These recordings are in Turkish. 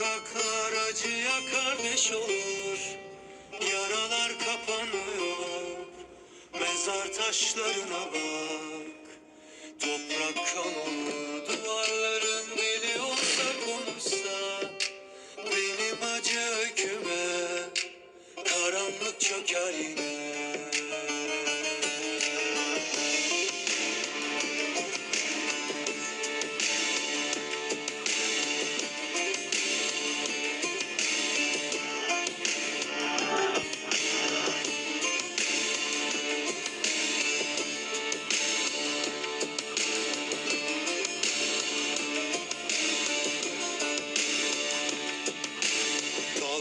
sokaklar acıya kardeş olur Yaralar kapanıyor. Mezar taşlarına bak. Toprak kan olur Duvarların dili olsa konuşsa Benim acı öyküme Karanlık çöker yine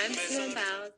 i'm about